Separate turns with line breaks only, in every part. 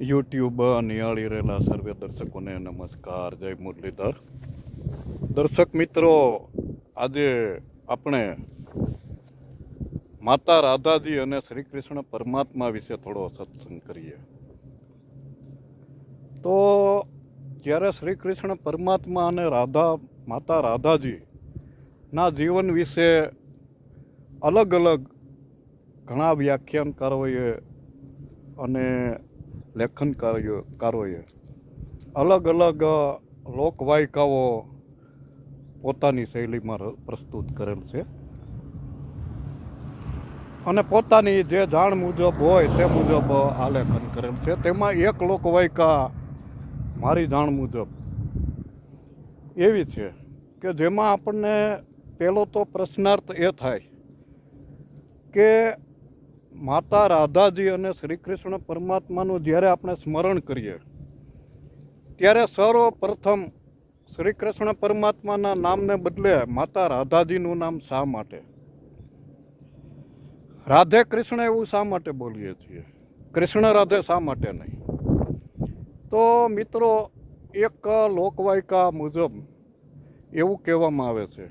YouTube નિહાળી રહેલા સર્વે દર્શકોને નમસ્કાર, જય મુરલીધર. દર્શક મિત્રો, આજે આપણે માતા રાધાજી અને શ્રી કૃષ્ણ પરમાત્મા વિશે થોડો સત્સંગ કરીએ. તો જ્યારે શ્રી કૃષ્ણ પરમાત્મા અને રાધા, માતા રાધાજીના જીવન વિશે અલગ અલગ ઘણા વ્યાખ્યાનકારોએ અને લેખનકારોએ અલગ અલગ લોકવાયકાઓ પોતાની શૈલીમાં પ્રસ્તુત કરેલ છે. અને પોતાની જે જાણ મુજબ હોય તે મુજબ આલેખન કરેલ છે. તેમાં એક લોકવાયકા મારી જાણ મુજબ એવી છે કે જેમાં આપણને પહેલો તો પ્રશ્નાર્થ એ થાય કે માતા રાધાજી અને શ્રી કૃષ્ણ પરમાત્માનું જ્યારે આપણે સ્મરણ કરીએ, ત્યારે સર્વપ્રથમ શ્રી કૃષ્ણ પરમાત્માના નામને બદલે માતા રાધાજીનું નામ શા માટે? રાધે કૃષ્ણ એવું શા માટે બોલીએ છીએ? કૃષ્ણ રાધે શા માટે નહીં? તો મિત્રો, એક લોકવાયકા મુજબ એવું કહેવામાં આવે છે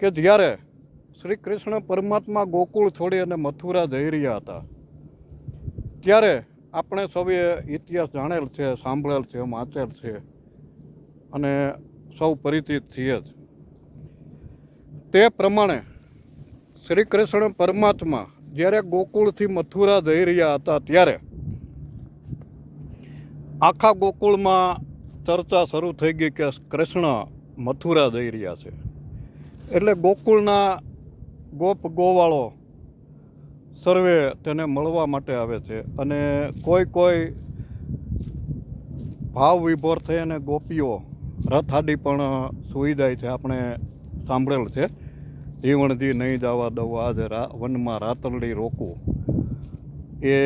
કે જ્યારે શ્રી કૃષ્ણ પરમાત્મા ગોકુળ છોડી અને મથુરા જઈ રહ્યા હતા. ત્યારે આપણે સૌએ ઇતિહાસ જાણેલ છે, સાંભળેલ છે, વાંચેલ છે અને સૌ પરિચિત છીએ જ. તે પ્રમાણે શ્રી કૃષ્ણ પરમાત્મા જ્યારે ગોકુળથી મથુરા જઈ રહ્યા હતા ત્યારે આખા ગોકુળમાં ચર્ચા શરૂ થઈ ગઈ કે કૃષ્ણ મથુરા જઈ રહ્યા છે. એટલે ગોકુળના ગોપ ગોવાળો સર્વે તેને મળવા માટે આવે છે અને કોઈ કોઈ ભાવ વિભોર થઈ અને ગોપીઓ રથાડી પણ સૂઈ જાય છે, આપણે સાંભળેલ છે. જીવણજી નહીં જવા દઉં, આજે રા, વનમાં રાતરડી રોકવું એ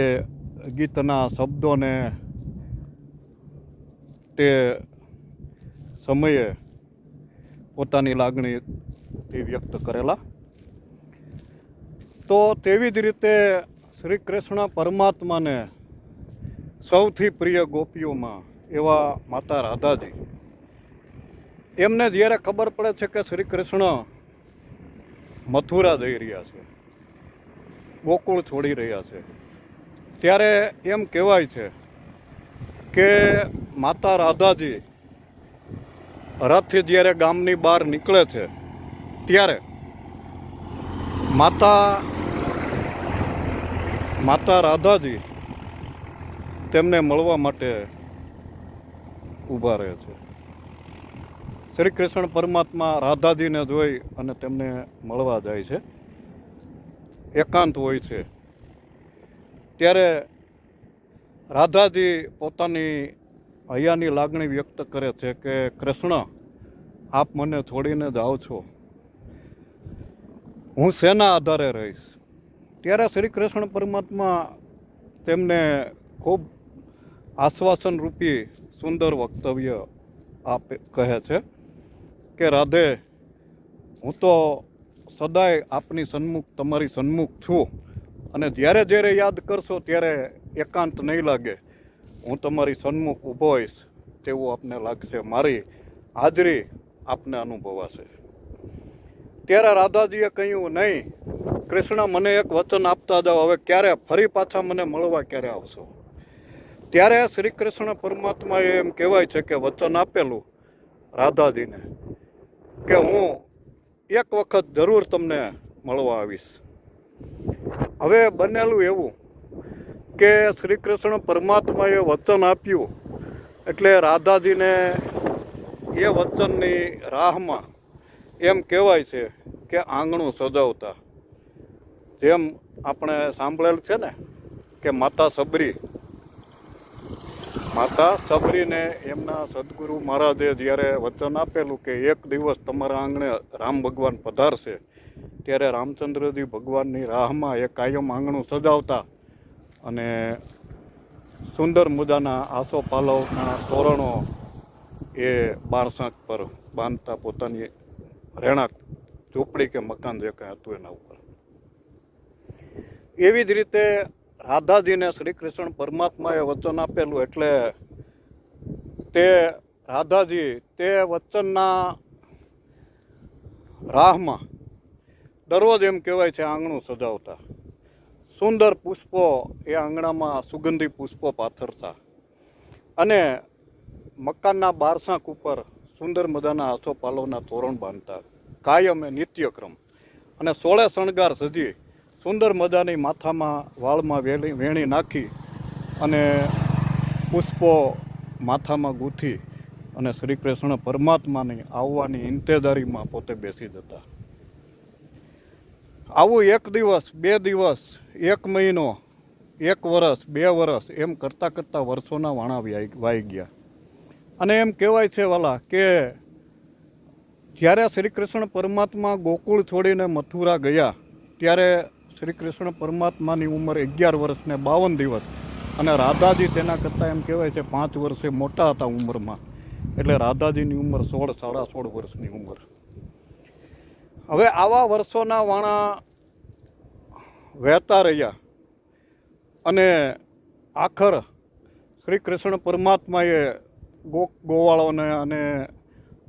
ગીતના શબ્દોને તે સમયે પોતાની લાગણીથી વ્યક્ત કરેલા. તો તેવી જ રીતે શ્રી કૃષ્ણ પરમાત્માને સૌથી પ્રિય ગોપીઓમાં એવા માતા રાધાજી. એમને જ્યારે ખબર પડે છે કે શ્રી કૃષ્ણ મથુરા જઈ રહ્યા છે, ગોકુળ છોડી રહ્યા છે, ત્યારે એમ કહેવાય છે કે માતા રાધાજી રથથી જ્યારે ગામની બહાર નીકળે છે, ત્યારે માતા માતા રાધાજી તેમને મળવા માટે ઊભા રહે છે. શ્રી કૃષ્ણ પરમાત્મા રાધાજીને જોઈ અને તેમને મળવા જાય છે. એકાંત હોય છે. ત્યારે રાધાજી પોતાની હૈયાની લાગણી વ્યક્ત કરે છે કે, કૃષ્ણ, આપ મને છોડીને જાઓ છો. હું શેના આધારે રહીશ. ત્યારે શ્રી કૃષ્ણ પરમાત્મા તેમને ખૂબ આશ્વાસન રૂપી સુંદર વક્તવ્ય આપે, કહે છે કે, રાધે, હું તો સદાય આપની સન્મુખ, તમારી સન્મુખ છું. અને જ્યારે જ્યારે યાદ કરશો, ત્યારે એકાંત નહીં લાગે. હું તમારી સન્મુખ ઊભો હોઈશ, તેવું આપને લાગશે. મારી હાજરી આપને અનુભવાશે. ત્યારે રાધાજીએ કહ્યું, નહીં કૃષ્ણ, મને એક વચન આપતા જાઓ, હવે ક્યારે ફરી પાછા મને મળવા ક્યારે આવશો? ત્યારે શ્રી કૃષ્ણ પરમાત્માએ એમ કહેવાય છે કે વચન આપેલું રાધાજીને કે હું એક વખત જરૂર તમને મળવા આવીશ. હવે બનેલું એવું કે શ્રી કૃષ્ણ પરમાત્માએ વચન આપ્યું એટલે રાધાજીને એ વચનની રાહમાં એમ કહેવાય છે કે આંગણું સજાવતા. જેમ આપણે સાંભળેલ છે ને કે માતા સબરી, માતા સબરીને એમના સદગુરુ મહારાજે જ્યારે વચન આપેલું કે એક દિવસ તમારા આંગણે રામ ભગવાન પધારશે, ત્યારે રામચંદ્રજી ભગવાનની રાહમાં એ કાયમ આંગણું સજાવતા અને સુંદર મુદાના આસો પાલવના તોરણો એ બારસાંક પર બાંધતા પોતાની રહેણાંક ઝૂંપડી કે મકાન જે કાંઈ હતું એના ઉપર. એવી જ રીતે રાધાજીને શ્રી કૃષ્ણ પરમાત્માએ વચન આપેલું એટલે તે રાધાજી તે વચનના રાહમાં દરરોજ એમ કહેવાય છે આંગણું સજાવતા. સુંદર પુષ્પો એ આંગણામાં સુગંધી પુષ્પો પાથરતા. અને મકાનના બારસાંક ઉપર સુંદર મજાના આસોપાલવના તોરણ બાંધતા. કાયમ એ નિત્યક્રમ. અને સોળે શણગાર સજી સુંદર મજાની માથામાં, વાળમાં વેલી વેણી નાખી અને પુષ્પો માથામાં ગૂંથી અને શ્રી કૃષ્ણ પરમાત્માની આવવાની ઇંતેદારીમાં પોતે બેસી જતા. આવું એક દિવસ, બે દિવસ, એક મહિનો, એક વર્ષ બે વર્ષ એમ કરતાં કરતાં વર્ષોના વાણા વાઈ ગયા. અને એમ કહેવાય છે વાલા કે જ્યારે શ્રી કૃષ્ણ પરમાત્મા ગોકુળ છોડીને મથુરા ગયા, ત્યારે શ્રી કૃષ્ણ પરમાત્માની ઉંમર અગિયાર વર્ષ ને બાવન દિવસ. અને રાધાજી તેના કરતાં એમ કહેવાય છે પાંચ વર્ષે મોટા હતા ઉંમરમાં. એટલે રાધાજીની ઉંમર સોળ, સાડા સોળ વર્ષની ઉંમર. હવે આવા વર્ષોના વાણા વહેતા રહ્યા. અને આખર શ્રી કૃષ્ણ પરમાત્માએ ગો ગોવાળોને અને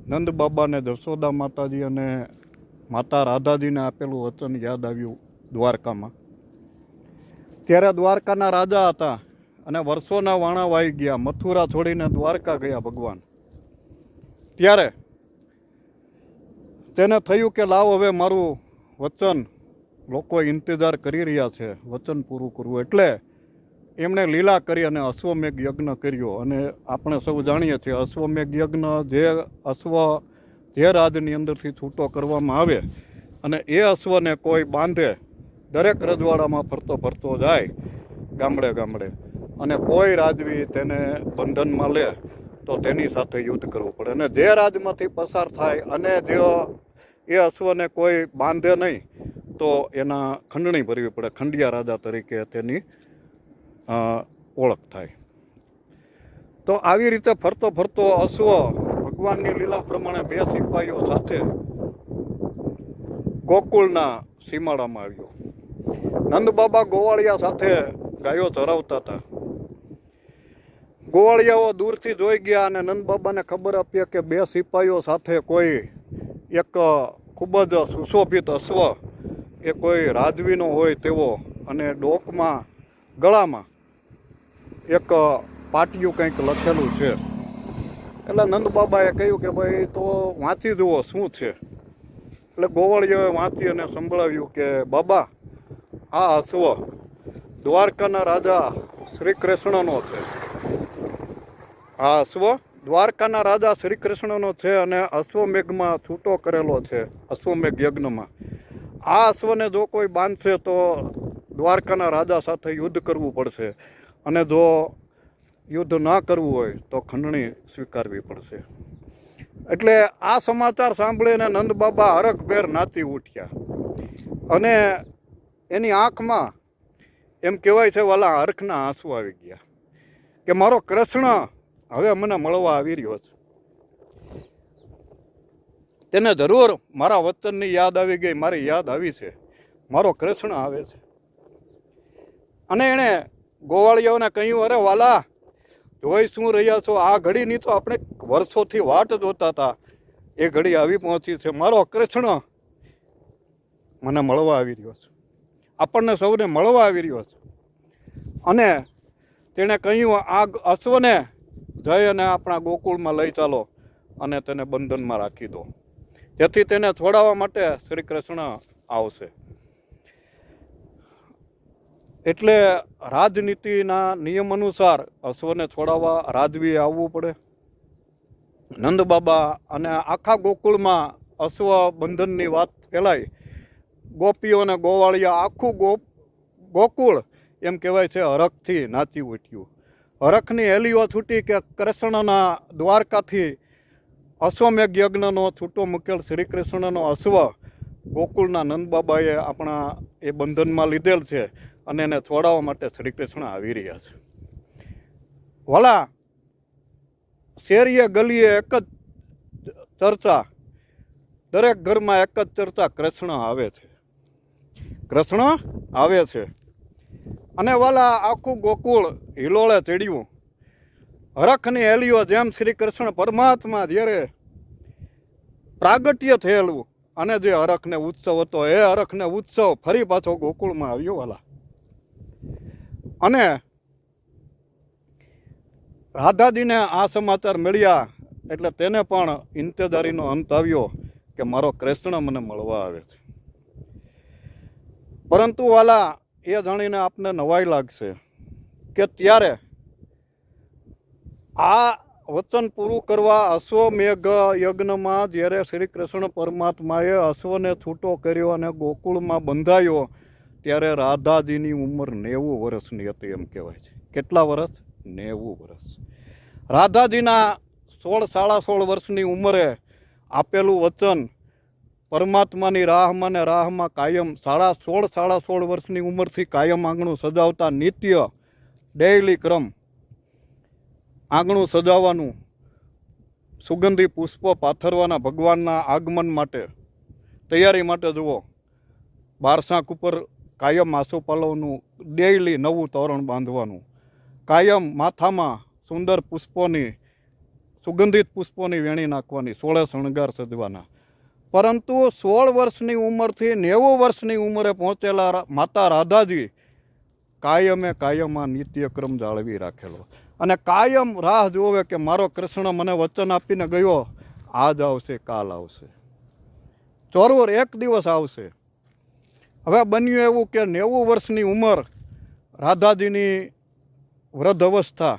નંદ બાબાને જશોદા માતાજી અને માતા રાધાજીને આપેલું વચન યાદ આવ્યું. દ્વારકામાં. ત્યારે દ્વારકાના રાજા હતા અને વર્ષોના વાણા વાઈ ગયા, મથુરા છોડીને દ્વારકા ગયા ભગવાન. ત્યારે તેને થયું કે લાવ, હવે મારું વચન લોકો ઇંતજાર કરી રહ્યા છે, વચન પૂરું કરવું. એટલે એમણે લીલા કરી અને અશ્વમેઘ યજ્ઞ કર્યો. અને આપણે સૌ જાણીએ છીએ, અશ્વમેઘ યજ્ઞ જે અશ્વ, જે રાજની અંદરથી છૂટો કરવામાં આવે અને એ અશ્વને કોઈ બાંધે દરેક રજવાડામાં ફરતો ફરતો જાય ગામડે ગામડે. અને કોઈ રાજવી તેને બંધનમાં લે તો તેની સાથે યુદ્ધ કરવું પડે. અને જે રાજમાંથી પસાર થાય અને જે એ અશ્વને કોઈ બાંધે નહીં, તો એના ખંડણી ભરવી પડે. ખંડિયા રાજા તરીકે તેની ઓળખ થાય. તો આવી રીતે ફરતો ફરતો અશ્વ ભગવાનની લીલા પ્રમાણે બે સિપાહીઓ સાથે ગોકુળના સીમાડામાં આવ્યો. નંદ બાબા ગોવાળિયા સાથે ગાયો ધરાવતા હતા. ગોવાળિયાઓ દૂરથી જોઈ ગયા અને નંદ બાબાને ખબર આપી કે બે સિપાહીઓ સાથે કોઈ એક ખૂબ જ સુશોભિત અશ્વ એ કોઈ રાજવીનો હોય તેવો અને ડોકમાં, ગળામાં એક પાટિયું કંઈક લખેલું છે. એટલે નંદ બાબાએ કહ્યું કે ભાઈ તો વાંચી જુઓ શું છે. એટલે ગોવાળિયાએ વાંચી અને સંભળાવ્યું કે, બાબા આ અશ્વ દ્વારકાના રાજા શ્રી કૃષ્ણનો છે. આ અશ્વ દ્વારકાના રાજા શ્રી કૃષ્ણનો છે અને અશ્વમેઘમાં છૂટો કરેલો છે, અશ્વમેઘ યજ્ઞમાં. આ અશ્વને જો કોઈ બાંધશે તો દ્વારકાના રાજા સાથે યુદ્ધ કરવું પડશે અને જો યુદ્ધ ના કરવું હોય તો ખંડણી સ્વીકારવી પડશે. એટલે આ સમાચાર સાંભળીને નંદ બાબા હરખભેર નાચી ઉઠ્યા અને એની આંખમાં એમ કહેવાય છે, વાલા હરખના આંસુ આવી ગયા. કે મારો કૃષ્ણ હવે મને મળવા આવી રહ્યો છે. તેને જરૂર મારા વતનની યાદ આવી ગઈ, મારી યાદ આવી છે. મારો કૃષ્ણ આવે છે. અને એણે ગોવાળિયાઓને કહ્યું, અરે વાલા, જોઈ શું રહ્યા છો? આ ઘડીની તો આપણે વર્ષોથી વાટ જોતા હતા. એ ઘડી આવી પહોંચી છે. મારો કૃષ્ણ મને મળવા આવી રહ્યો છે. આપણને સૌને મળવા આવી રહ્યો છે. અને તેણે કહ્યું, આ અશ્વને જઈ અને આપણા ગોકુળમાં લઈ ચાલો અને તેને બંધનમાં રાખી દો. જેથી તેને છોડાવવા માટે શ્રી કૃષ્ણ આવશે. એટલે રાજનીતિના નિયમ અનુસાર અશ્વને છોડાવવા, રાજવીએ આવવું પડે. નંદ બાબા અને આખા ગોકુળમાં અશ્વ બંધનની વાત ફેલાઈ ગોપીઓ અને ગોવાળિયા આખું ગો ગોકુળ, એમ કહેવાય છે, હરખથી નાચી ઉઠ્યું. હરખની હેલીઓ છૂટી કે કૃષ્ણના દ્વારકાથી અશ્વમેઘ યજ્ઞનો છૂટો મૂકેલ શ્રી કૃષ્ણનો અશ્વ ગોકુળના નંદબાબાએ આપણા એ બંધનમાં લીધેલ છે અને એને છોડાવવા માટે શ્રી કૃષ્ણ આવી રહ્યા છે. વલા, શેરીએ ગલીએ એક જ ચર્ચા, દરેક ઘરમાં એક જ ચર્ચા કૃષ્ણ આવે છે. કૃષ્ણ આવે છે. અને વાલા આખું ગોકુળ હિલોળે ચડ્યું. હરખની હેલીઓ જેમ શ્રી કૃષ્ણ પરમાત્મા જ્યારે પ્રાગટ્ય થયેલું અને જે હરખને ઉત્સવ હતો, એ હરખને ઉત્સવ ફરી પાછો ગોકુળમાં આવ્યો વાલા. અને રાધાજીને આ સમાચાર મળ્યા એટલે તેને પણ ઇંતેદારીનો અંત આવ્યો કે મારો કૃષ્ણ મને મળવા આવે છે. પરંતુ વાલા, એ જાણીને આપને નવાઈ લાગશે કે ત્યારે આ વચન પૂરું કરવા અશ્વમેઘ યજ્ઞમાં જ્યારે શ્રી કૃષ્ણ પરમાત્માએ અશ્વને છૂટો કર્યો અને ગોકુળમાં બંધાયો, ત્યારે રાધાજીની ઉંમર નેવું વર્ષની હતી એમ કહેવાય છે. કેટલા વર્ષ? નેવું વર્ષ. રાધાજીના સોળ, સાડા સોળ વર્ષની ઉંમરે આપેલું વચન પરમાત્માની રાહમાં ને રાહમાં કાયમ સાડા સોળ સાડા સોળ વર્ષની ઉંમરથી કાયમ આંગણું સજાવતા નિત્ય ડેઇલી ક્રમ આંગણું સજાવવાનું સુગંધી પુષ્પો પાથરવાના ભગવાનના આગમન માટે, તૈયારી માટે જુઓ. બારસાંક ઉપર કાયમ આસોપાલવનું ડેઇલી નવું તોરણ બાંધવાનું. કાયમ માથામાં સુંદર પુષ્પોની, સુગંધિત પુષ્પોની વેણી નાખવાની, સોળે શણગાર સજવાના. પરંતુ સોળ વર્ષની ઉંમરથી નેવું વર્ષની ઉંમરે પહોંચેલા માતા રાધાજી કાયમે કાયમ આ નિત્યક્રમ જાળવી રાખેલો. અને કાયમ રાહ જોવે કે મારો કૃષ્ણ મને વચન આપીને ગયો, આજ આવશે, કાલ આવશે. જરૂર એક દિવસ આવશે. હવે બન્યું એવું કે નેવું વર્ષની ઉંમર રાધાજીની વૃદ્ધ અવસ્થા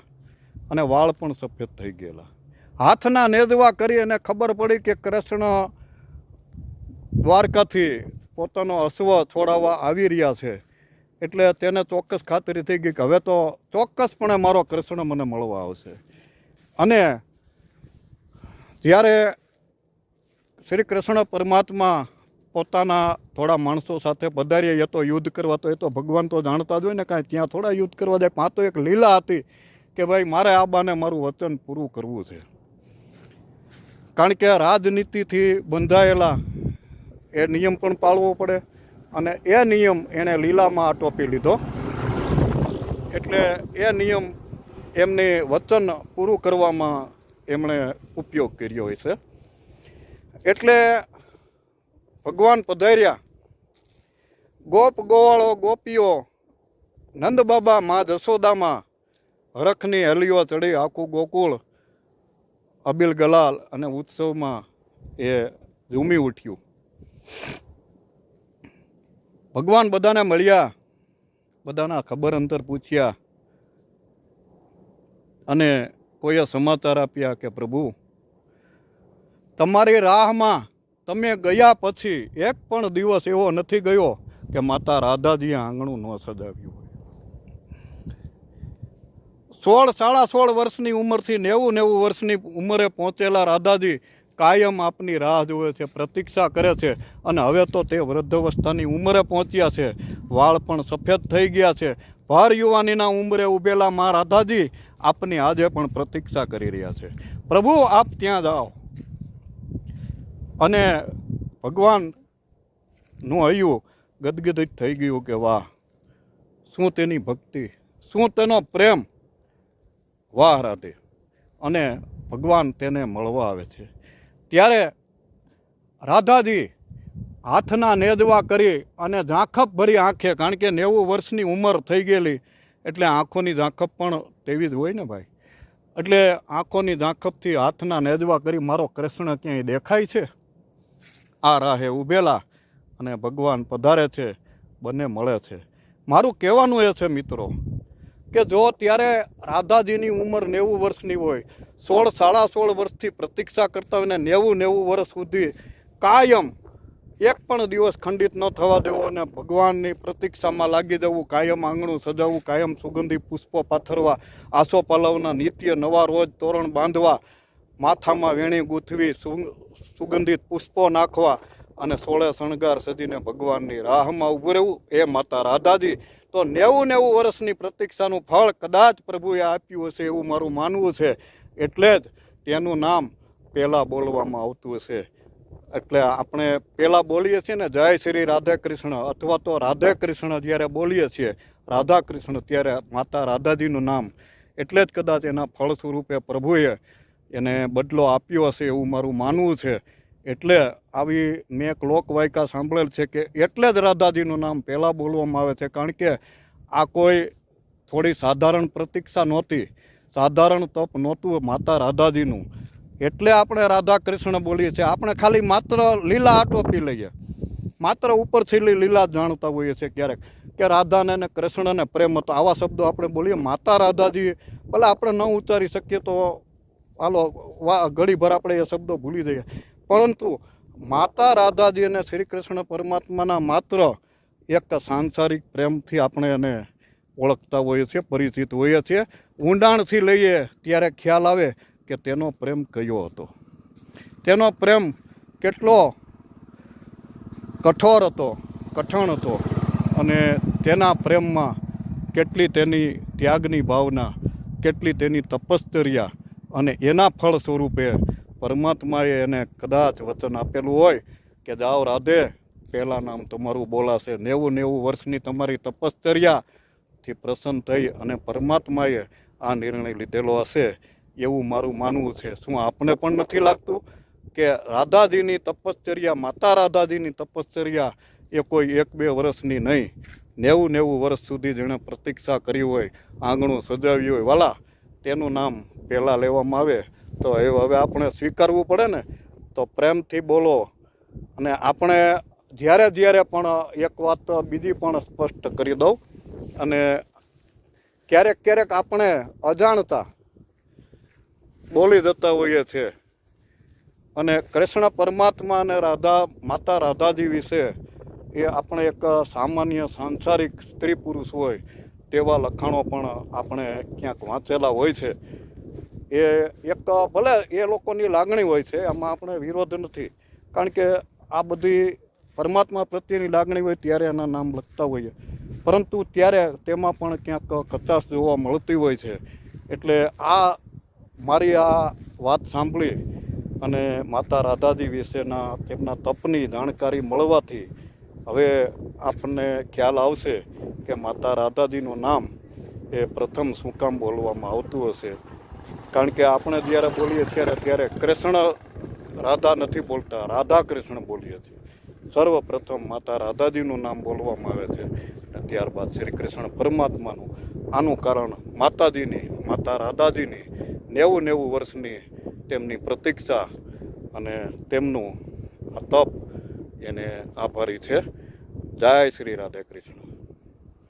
અને વાળ પણ સફેદ થઈ ગયેલા. હાથના નેદવા કરી અને ખબર પડી કે કૃષ્ણ દ્વારકાથી પોતાનો અશ્વ છોડાવવા આવી રહ્યા છે. એટલે તેને ચોક્કસ ખાતરી થઈ ગઈ કે હવે તો ચોક્કસપણે મારો કૃષ્ણ મને મળવા આવશે. અને જ્યારે શ્રી કૃષ્ણ પરમાત્મા પોતાના થોડા માણસો સાથે પધાર્યા, એ તો યુદ્ધ કરવા તો એ તો ભગવાન તો જાણતા જ હોય ને કાંઈ, ત્યાં થોડા યુદ્ધ કરવા જાય. પણ તો એક લીલા હતી કે ભાઈ મારે આ બાને મારું વચન પૂરું કરવું છે. કારણ કે રાજનીતિથી બંધાયેલા એ નિયમ પણ પાળવો પડે અને એ નિયમ એણે લીલામાં આટોપી લીધો. એટલે એ નિયમ એમને વચન પૂરું કરવામાં એમણે ઉપયોગ કર્યો હોય છે. એટલે ભગવાન પધાર્યા. ગોપ ગોવાળો ગોપીઓ નંદબાબા મા જશોદામાં હરખની હલીઓ ચડી આખું ગોકુળ અબિલ ગલાલ અને ઉત્સવમાં એ ઝૂમી ઉઠ્યું. ભગવાન બધાને મળ્યા. બધાના ખબર અંતર પૂછ્યા. અને કોઈએ સમાચાર આપ્યા કે, પ્રભુ, તમારી રાહમાં તમે ગયા પછી એક પણ દિવસ એવો નથી ગયો કે માતા રાધાજીએ આંગણું ન સજાવ્યું હોય. સોળ, સાડા સોળ વર્ષની ઉંમરથી નેવું નેવું વર્ષની ઉંમરે પહોંચેલા રાધાજી કાયમ આપની રાહ જુએ છે, પ્રતીક્ષા કરે છે અને હવે તો તે વૃદ્ધાવસ્થાની ઉંમરે પહોંચ્યા છે. વાળ પણ સફેદ થઈ ગયા છે. ભાર યુવાનીના ઉંમરે ઊભેલા મા રાધાજી આપની આજે પણ પ્રતીક્ષા કરી રહ્યા છે. પ્રભુ, આપ ત્યાં જાઓ. અને ભગવાનનું હૈયું ગદગદિત થઈ ગયું કે વાહ, શું તેની ભક્તિ, શું તેનો પ્રેમ? વાહ રાધે. અને ભગવાન તેને મળવા આવે છે. ત્યારે રાધાજી હાથના નેદવા કરી અને ઝાંખપ ભરી આંખે, કારણ કે નેવું વર્ષની ઉંમર થઈ ગયેલી, એટલે આંખોની ઝાંખપ પણ તેવી જ હોય ને ભાઈ? એટલે આંખોની ઝાંખપથી હાથના નેદવા કરી, મારો કૃષ્ણ ક્યાંય દેખાય છે? આ રાહે ઊભેલા અને ભગવાન પધારે છે, બંને મળે છે. મારું કહેવાનું એ છે, મિત્રો કે જો ત્યારે રાધાજીની ઉંમર નેવું વર્ષની હોય, સોળ, સાડા સોળ વર્ષથી પ્રતીક્ષા કરતા હોય ને નેવું નેવું વર્ષ સુધી કાયમ એક પણ દિવસ ખંડિત ન થવા દેવો અને ભગવાનની પ્રતીક્ષામાં લાગી જવું, કાયમ આંગણું સજાવવું, કાયમ સુગંધી પુષ્પો પાથરવા, આસો પલવના નિત્ય નવા રોજ તોરણ બાંધવા, માથામાં વેણી ગૂંથવી સુગંધિત પુષ્પો નાખવા અને સોળે શણગાર સજીને ભગવાનની રાહમાં ઊભું રહેવું, એ માતા રાધાજી. તો નેવું નેવું વર્ષની પ્રતીક્ષાનું ફળ કદાચ પ્રભુએ આપ્યું હશે એવું મારું માનવું છે. એટલે જ તેનું નામ પહેલાં બોલવામાં આવતું હશે. એટલે આપણે પહેલાં બોલીએ છીએ ને, જય શ્રી રાધે કૃષ્ણ, અથવા તો રાધે કૃષ્ણ જ્યારે બોલીએ છીએ, રાધા કૃષ્ણ ત્યારે માતા રાધાજીનું નામ. એટલે જ કદાચ એના ફળ સ્વરૂપે પ્રભુએ એને બદલો આપ્યો હશે એવું મારું માનવું છે. એટલે આવી મેં એક લોકવાયકા સાંભળેલ છે કે એટલે જ રાધાજીનું નામ પહેલાં બોલવામાં આવે છે, કારણ કે આ કોઈ થોડી સાધારણ પ્રતીક્ષા નહોતી. સાધારણ તપ નહોતું માતા રાધાજીનું. એટલે આપણે રાધા કૃષ્ણ બોલીએ છીએ. આપણે ખાલી માત્ર લીલા આટોપી લઈએ. માત્ર ઉપરથી લીલા જાણતા હોઈએ છીએ ક્યારેક કે રાધાને ને કૃષ્ણને પ્રેમ હતો. આવા શબ્દો આપણે બોલીએ. માતા રાધાજી, ભલે આપણે ન ઉચ્ચારી શકીએ તો હાલો, વા, ઘડીભર આપણે એ શબ્દો ભૂલી જઈએ. પરંતુ માતા રાધાજી અને શ્રી કૃષ્ણ પરમાત્માના માત્ર એક સાંસારિક પ્રેમથી આપણે એને ઓળખતા હોઈએ છીએ, પરિચિત હોઈએ છીએ. ઊંડાણથી લઈએ ત્યારે ખ્યાલ આવે કે તેનો પ્રેમ કયો હતો. તેનો પ્રેમ કેટલો કઠોર હતો, કઠણ હતો અને તેના પ્રેમમાં કેટલી તેની ત્યાગની ભાવના, કેટલી તેની તપશ્ચર્યા અને એના ફળ સ્વરૂપે પરમાત્માએ એને કદાચ વચન આપેલું હોય કે જાઓ રાધે, પહેલાં નામ તમારું બોલાશે. નેવું નેવું વર્ષની તમારી તપશ્ચર્યાથી પ્રસન્ન થઈ અને પરમાત્માએ આ નિર્ણય લીધેલો હશે એવું મારું માનવું છે. શું આપને પણ નથી લાગતું કે રાધાજીની તપશ્ચર્યા, માતા રાધાજીની તપશ્ચર્યા એ કોઈ એક બે વર્ષની નહીં? નેવું નેવું વર્ષ સુધી જેણે પ્રતીક્ષા કરી હોય, આંગણું સજાવ્યું હોય, વાલા, તેનું નામ પહેલાં લેવામાં આવે. તો એ હવે આપણે સ્વીકારવું પડે ને, તો પ્રેમથી બોલો. અને આપણે જ્યારે જ્યારે પણ એક વાત બીજી પણ સ્પષ્ટ કરી દઉં. અને ક્યારેક ક્યારેક આપણે અજાણતા બોલી જતા હોઈએ છીએ. અને કૃષ્ણ પરમાત્મા અને રાધા, માતા રાધાજી વિશે એ આપણે એક સામાન્ય સાંસારિક સ્ત્રી પુરુષ હોય તેવા લખાણો પણ આપણે ક્યાંક વાંચેલા હોય છે. એ એક ભલે એ લોકોની લાગણી હોય છે એમાં આપણે વિરોધ નથી. કારણ કે આ બધી પરમાત્મા પ્રત્યેની લાગણી હોય ત્યારે એના નામ લખતા હોઈએ. પરંતુ ત્યારે તેમાં પણ ક્યાંક કચાશ જોવા મળતી હોય છે. એટલે આ મારી આ વાત સાંભળી અને માતા રાધાજી વિશેના તેમના તપની જાણકારી મળવાથી હવે આપણને ખ્યાલ આવશે કે માતા રાધાજીનું નામ એ પ્રથમ શું કામ બોલવામાં આવતું હશે. કારણ કે આપણે જ્યારે બોલીએ ત્યારે ત્યારે કૃષ્ણ રાધા નથી બોલતા, રાધા કૃષ્ણ બોલીએ છીએ. સર્વપ્રથમ માતા રાધાજીનું નામ બોલવામાં આવે છે અને ત્યારબાદ શ્રી કૃષ્ણ પરમાત્માનું. આનું કારણ માતાજીની, માતા રાધાજીની નેવું નેવું વર્ષની તેમની પ્રતીક્ષા અને તેમનું આ તપ. એને આભારી છે. જય શ્રી રાધે કૃષ્ણ.